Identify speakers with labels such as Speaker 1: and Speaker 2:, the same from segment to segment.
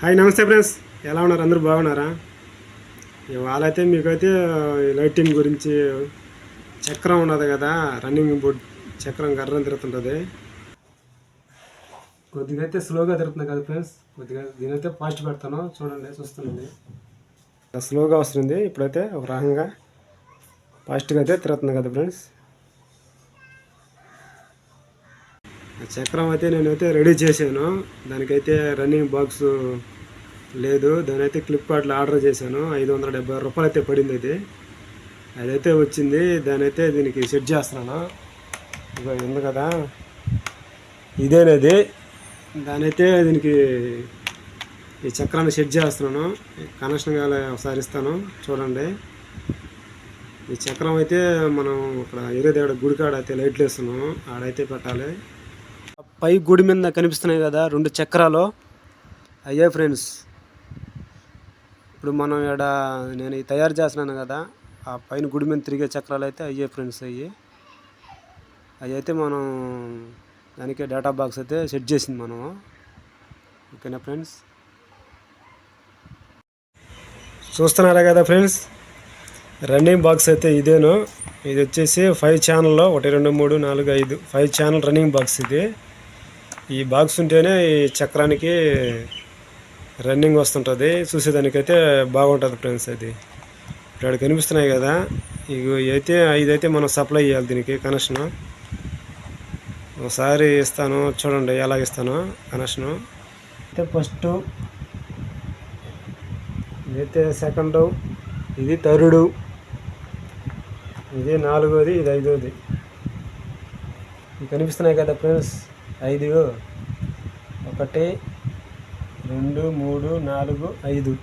Speaker 1: Hi నమస్తే friends. ఎలా ఉన్నారు? అందరూ బాగున్నారా? ఇవాళైతే మీకైతే లైటింగ్ గురించి చక్రం ఉన్నది కదా రన్నింగ్ బోర్డ్ చక్రం గర్రం తిరుగుతుంటుంది. కొద్దిగా అయితే స్లోగా తిరుగుతుంది కదా ఫ్రెండ్స్. కొద్దిగా దీనైతే ఫాస్ట్ పెడతాను. చూడండి చూస్తుంది స్లోగా వస్తుంది. ఇప్పుడైతే ఒక రకంగా ఫాస్ట్గా అయితే తిరుగుతుంది కదా ఫ్రెండ్స్. చక్రం అయితే నేనైతే రెడీ చేశాను. దానికైతే రన్నింగ్ బాక్స్ లేదు. దాని అయితే ఫ్లిప్కార్ట్లో ఆర్డర్ చేశాను. ఐదు వందల డెబ్బై రూపాయలు అయితే పడింది అది. అదైతే వచ్చింది. దాని అయితే దీనికి సెట్ చేస్తున్నాను. ఇక ఉంది కదా. ఇదేనది. దానైతే దీనికి ఈ చక్రాన్ని సెట్ చేస్తున్నాను. కనెక్షన్ కాలే ఒకసారి ఇస్తాను. చూడండి. ఈ చక్రం అయితే మనం ఇక్కడ ఏరే దగ్గర గుడికాడ అయితే లైట్లు వేస్తున్నాము. ఆడైతే పెట్టాలి. పై గుడి మీద కనిపిస్తున్నాయి కదా రెండు చక్రాలు. అయ్యే ఫ్రెండ్స్ ఇప్పుడు మనం ఇక్కడ నేను తయారు చేస్తున్నాను కదా ఆ పైన గుడి మీద తిరిగే చక్రాలు అయితే అయ్యే ఫ్రెండ్స్ అయ్యి. అవి అయితే మనం దానికి డేటా బాక్స్ అయితే సెట్ చేసింది మనం ఓకేనా ఫ్రెండ్స్ చూస్తున్నారా కదా ఫ్రెండ్స్ రన్నింగ్ బాక్స్ అయితే ఇదేను. ఇది వచ్చేసి ఫైవ్ ఛానల్లో ఒకటి రెండు మూడు నాలుగు ఐదు. ఫైవ్ ఛానల్ రన్నింగ్ బాక్స్ ఇది. ఈ బాక్స్ ఉంటేనే ఈ చక్రానికి రన్నింగ్ వస్తుంటుంది. చూసేదానికైతే బాగుంటుంది ఫ్రెండ్స్ అది. ఇప్పుడు అక్కడ కనిపిస్తున్నాయి కదా. ఇవి అయితే ఇదైతే మనం సప్లై చేయాలి దీనికి కనెక్షన్ ఒకసారి ఇస్తాను చూడండి ఎలా ఇస్తాను కనెక్షను అయితే ఫస్ట్ ఇదైతే సెకండు ఇది థర్డు ఇది నాలుగోది ఇది ఐదోది. కనిపిస్తున్నాయి కదా ఫ్రెండ్స్ ఐదు ఒకటి రెండు మూడు నాలుగు ఐదు.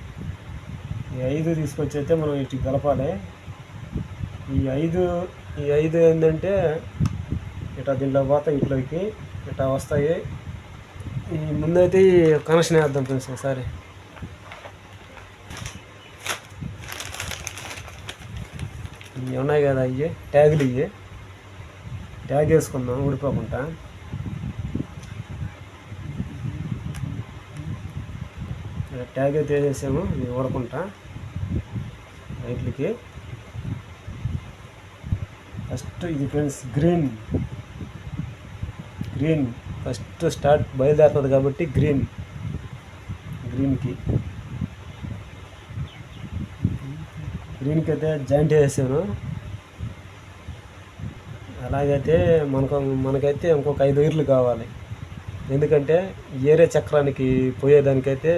Speaker 1: ఈ ఐదు తీసుకొచ్చి అయితే మనం ఇటు కలపాలి. ఈ ఐదు ఈ ఐదు ఏంటంటే ఇట్లా దీంట్లో పోతాయి ఇట్లోకి ఇట్లా వస్తాయి. ఈ ముందైతే ఈ కనెక్షన్ వేద్దాం ఫ్రెండ్స్ ఒకసారి. ఇవి ఉన్నాయి కదా ఇవి. ట్యాగులు ఇవి. ట్యాగ్ వేసుకుందాం ఊడిపోకుండా. ట్యాగ్ అయితే వేసేసాము ఇది ఊడకుండా లైట్లకి ఫస్ట్ ఇది friends green. Green. First start బయలుదేరుతుంది కాబట్టి గ్రీన్. గ్రీన్కి. గ్రీన్కి అయితే జాయింట్ వేసాను అలాగైతే మనకు మనకైతే ఇంకొక ఐదు వైర్లు కావాలి. ఎందుకంటే ఏరే చక్రానికి పోయేదానికైతే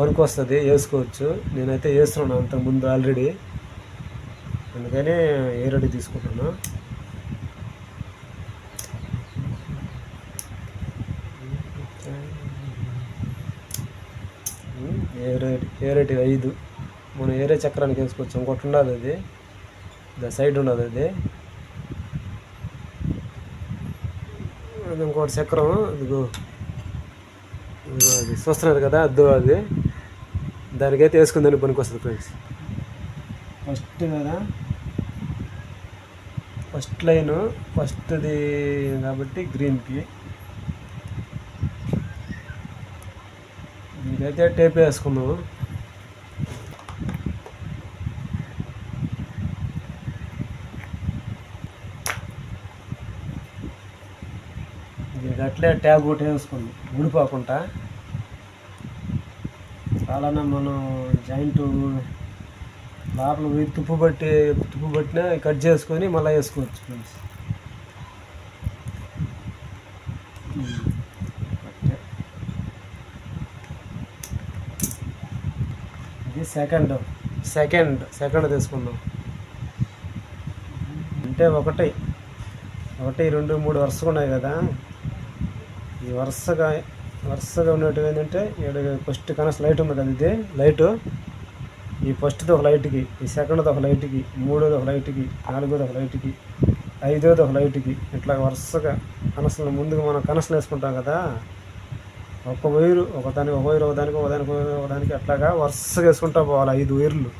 Speaker 1: పనికి వస్తుంది వేసుకోవచ్చు నేనైతే వేస్తున్నాను అంత ముందు ఆల్రెడీ అందుకనే ఏరడి తీసుకుంటున్నా. ఏరేటి ఏరేటి ఐదు. మనం ఏరే చక్రానికి వేసుకోవచ్చు. ఇంకోటి ఉండదు అది. ద సైడ్ ఉండదు అది. అది ఇంకోటి చక్రం. ఇదిగో. ఇదిగో అది. చూస్తున్నారు కదా? అద్దు అది. దానికైతే వేసుకుందని పనికి వస్తుంది ఫ్రెండ్స్ ఫస్ట్ కదా? ఫస్ట్ లైన్ ఫస్ట్ది కాబట్టి గ్రీన్కి దీనికైతే టేప్ వేసుకున్నాము దీనికి అట్లే ట్యాగ్ ఒకటి వేసుకుంది ఊడిపోకుండా. చాలానే మనం జాయింట్ లోపల పోయి తుప్పు పట్టి తుప్పు పట్టినా కట్ చేసుకొని మళ్ళీ వేసుకోవచ్చు ఫ్రెండ్స్. ఇది సెకండ్ సెకండ్ సెకండ్ తీసుకుందాం. అంటే ఒకటి. ఒకటి రెండు మూడు వరుసగా ఉన్నాయి కదా. ఈ వరుసగా వరుసగా ఉన్నట్టు ఏంటంటే ఇక్కడ ఫస్ట్ కనెక్షన్ లైట్ ఉంది కదా ఇది లైటు ఈ ఫస్ట్ది ఒక లైట్కి ఈ సెకండ్ది ఒక లైట్కి మూడోది ఒక లైట్కి నాలుగోది ఒక లైట్కి ఐదోది ఒక లైట్కి ఇట్లా వరుసగా కనెక్షన్లు ముందుగా మనం కనెక్షన్ వేసుకుంటాం కదా. ఒక వైరు ఒకదానికి ఒక వైరు ఒకదానికి ఒకదానికి ఒకదానికి అట్లాగా వరుసగా వేసుకుంటా పోవాలి. ఐదు వైర్లు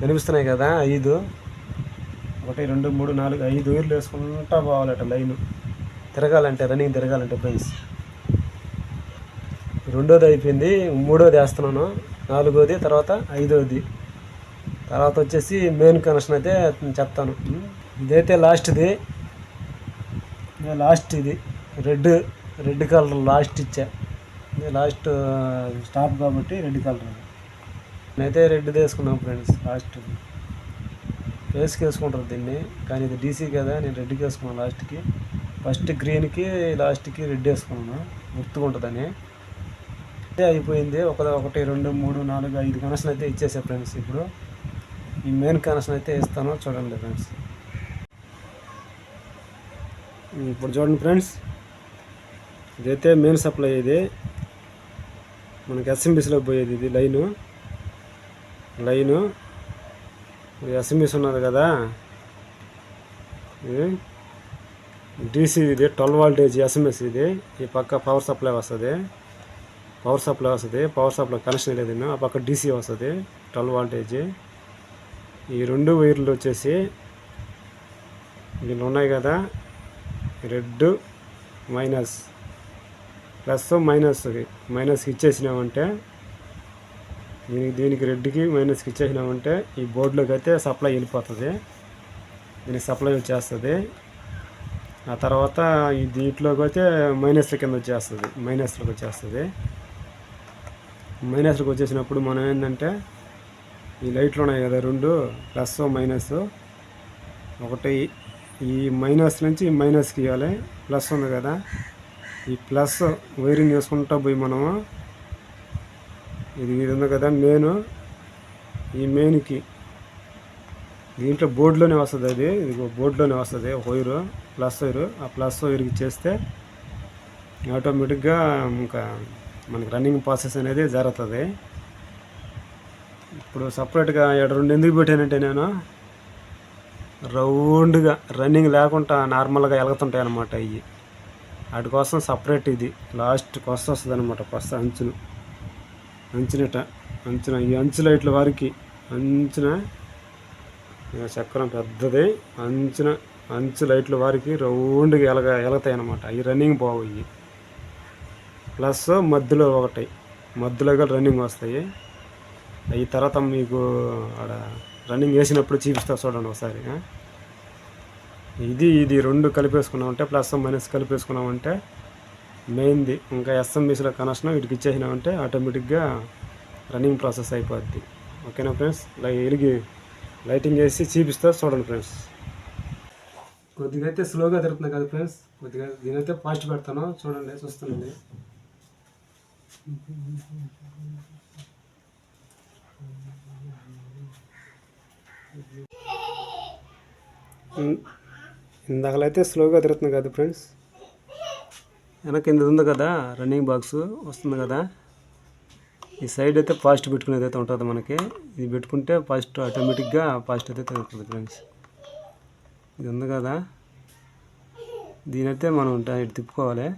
Speaker 1: కనిపిస్తున్నాయి కదా ఐదు. ఒకటి రెండు మూడు నాలుగు ఐదు వైర్లు వేసుకుంటా పోవాలట లైన్. తిరగాలంటే రన్నింగ్ తిరగాలంటే ఫ్రెండ్స్ రెండోది అయిపోయింది మూడోది వేస్తున్నాను. నాలుగోది తర్వాత ఐదోది. తర్వాత వచ్చేసి మెయిన్ కనెక్షన్ అయితే చెప్తాను. ఇదైతే లాస్ట్ది. లాస్ట్ ఇది రెడ్ రెడ్ కలర్ లాస్ట్ ఇచ్చా. లాస్ట్ స్టాప్ కాబట్టి రెడ్ కలర్. నేనైతే రెడ్ వేసుకున్నాను ఫ్రెండ్స్ లాస్ట్. ఫేస్కి వేసుకుంటారు దీన్ని కానీ ఇది డీసీ కదా నేను రెడ్కి వేసుకున్నాను లాస్ట్కి. ఫస్ట్ గ్రీన్కి లాస్ట్కి రెడ్ వేసుకున్నాను. గుర్తుకుంటుందని. అయిపోయింది. ఒక ఒకటి రెండు మూడు నాలుగు ఐదు కనెక్షన్ అయితే ఇచ్చేసా ఫ్రెండ్స్ ఇప్పుడు ఈ మెయిన్ కనెక్షన్ అయితే ఇస్తాను. చూడండి ఫ్రెండ్స్ ఇప్పుడు చూడండి ఫ్రెండ్స్ ఇదైతే మెయిన్ సప్లై ఇది. మనకి ఎస్ఎంబీసీలో పోయేది ఇది లైను. లైను. ఎస్ఎంబీస్ ఉన్నది కదా. డీసీ ఇది ట్వెల్వ్ వాల్టేజ్ ఎస్ఎంఎస్ ఇది. ఈ పక్క పవర్ సప్లై వస్తుంది. పవర్ సప్లై వస్తుంది పవర్ సప్లై కనెక్షన్ లేదు ఆ పక్క డీసీ వస్తుంది ట్వెల్వ్ వాల్టేజ్. ఈ రెండు వైర్లు వచ్చేసి వీళ్ళు ఉన్నాయి కదా రెడ్ మైనస్ ప్లస్ మైనస్ మైనస్కి ఇచ్చేసినామంటే దీనికి దీనికి రెడ్కి మైనస్కి ఇచ్చేసినామంటే ఈ బోర్డులోకి అయితే సప్లై వెళ్ళిపోతుంది దీనికి సప్లై వచ్చేస్తుంది. ఆ తర్వాత ఈ దీంట్లోకి అయితే మైనస్ల కింద వచ్చేస్తుంది మైనస్లోకి వచ్చేస్తుంది. మైనస్కి వచ్చేసినప్పుడు మనం ఏంటంటే ఈ లైట్లు ఉన్నాయి కదా రెండు ప్లస్ మైనస్ ఒకటి ఈ మైనస్ నుంచి ఈ మైనస్కి ఇవ్వాలి. ప్లస్ ఉంది కదా. ఈ ప్లస్ వైరింగ్ చేసుకుంటా పోయి మనము. ఇది ఇది ఉంది కదా మెయిన్. ఈ మెయిన్కి దీంట్లో బోర్డులోనే వస్తుంది అది. ఇది బోర్డులోనే వస్తుంది. ఒక వైరు ప్లస్ వైరు. ఆ ప్లస్ వైర్కి చేస్తే ఆటోమేటిక్గా ఇంకా మనకి రన్నింగ్ ప్రాసెస్ అనేది జరుగుతుంది. ఇప్పుడు సపరేట్గా ఇక్కడ రెండు ఎందుకు పెట్టానంటే నేను రౌండ్గా రన్నింగ్ లేకుండా నార్మల్గా వెలుగుతుంటాయి అనమాట ఇవి వాటి కోసం సపరేట్ ఇది. లాస్ట్ కొస్త వస్తుంది అనమాట కొస్త అంచును అంచునట అంచున ఈ అంచు లైట్ల వారికి అంచున చక్రం పెద్దది అంచున అంచు లైట్ల వారికి రౌండ్గా ఎలగ ఎలగతాయి అనమాట అవి రన్నింగ్ బాగు ఇవి ప్లస్ మధ్యలో ఒకటి. మధ్యలో కూడా రన్నింగ్ వస్తాయి. ఈ తర్వాత మీకు ఆడ రన్నింగ్ వేసినప్పుడు చూపిస్తా చూడండి ఒకసారి. ఇది ఇది రెండు కలిపేసుకున్నామంటే ప్లస్ మైనస్ కలిపేసుకున్నామంటే మెయిన్ది. ఇంకా ఎస్ఎంబీసీలో కనెక్షన్ వీటికి ఇచ్చేసినామంటే ఆటోమేటిక్గా రన్నింగ్ ప్రాసెస్ అయిపోద్ది. ఓకేనా ఫ్రెండ్స్? లై వెలిగి లైటింగ్ వేసి చూపిస్తా చూడండి ఫ్రెండ్స్. కొద్దిగా అయితే స్లోగా తిరుగుతుంది కదా ఫ్రెండ్స్? కొద్దిగా దీనైతే ఫాస్ట్ పెడతాను. చూడండి చూస్తుంది. ఇందాకలైతే స్లోగా తిరుగుతుంది కదా ఫ్రెండ్స్? వెనక కింద ఉంది కదా రన్నింగ్ బాక్స్ వస్తుంది కదా? ఈ సైడ్ అయితే ఫాస్ట్ పెట్టుకునేది అయితే ఉంటుంది మనకి. ఇది పెట్టుకుంటే ఫాస్ట్ ఆటోమేటిక్గా ఫాస్ట్ అయితే తిరుగుతుంది ఫ్రెండ్స్. ఇది ఉంది కదా? దీనైతే మనం ఇటు తిప్పుకోవాలి.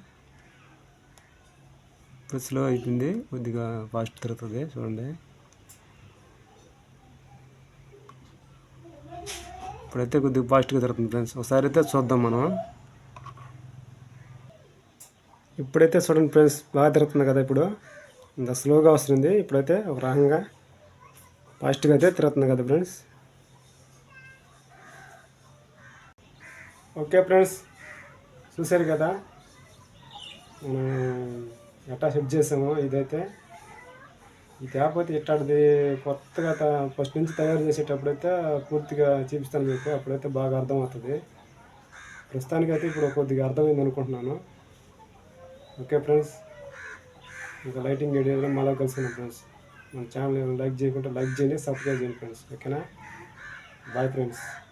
Speaker 1: ఇప్పుడు స్లో అయిపోయింది కొద్దిగా ఫాస్ట్ తిరుగుతుంది చూడండి. ఇప్పుడైతే కొద్దిగా ఫాస్ట్గా తిరుగుతుంది ఫ్రెండ్స్ ఒకసారి అయితే చూద్దాం మనం. ఇప్పుడైతే చూడండి ఫ్రెండ్స్ బాగా తిరుగుతుంది కదా ఇప్పుడు. ఇంత స్లోగా వస్తుంది ఇప్పుడైతే ఒక రకంగా ఫాస్ట్గా అయితే తిరుగుతుంది కదా ఫ్రెండ్స్ ఓకే ఫ్రెండ్స్ చూశారు కదా? మన ఎట్టా సెట్ చేసాము ఇదైతే. ఇది కాకపోతే ఇట్లాంటిది కొత్తగా త- ఫస్ట్ నుంచి తయారు చేసేటప్పుడైతే పూర్తిగా చూపిస్తాను మీకు అప్పుడైతే బాగా అర్థమవుతుంది. ప్రస్తుతానికైతే ఇప్పుడు కొద్దిగా అర్థమైంది అనుకుంటున్నాను. ఓకే ఫ్రెండ్స్ ఇంకా లైటింగ్ వీడియోలో మళ్ళీ కలుసుకున్నాం ఫ్రెండ్స్. మన ఛానల్ లైక్ చేయకుంటే లైక్ చేయండి సబ్స్క్రైబ్ చేయండి ఫ్రెండ్స్. ఓకేనా? Bye friends.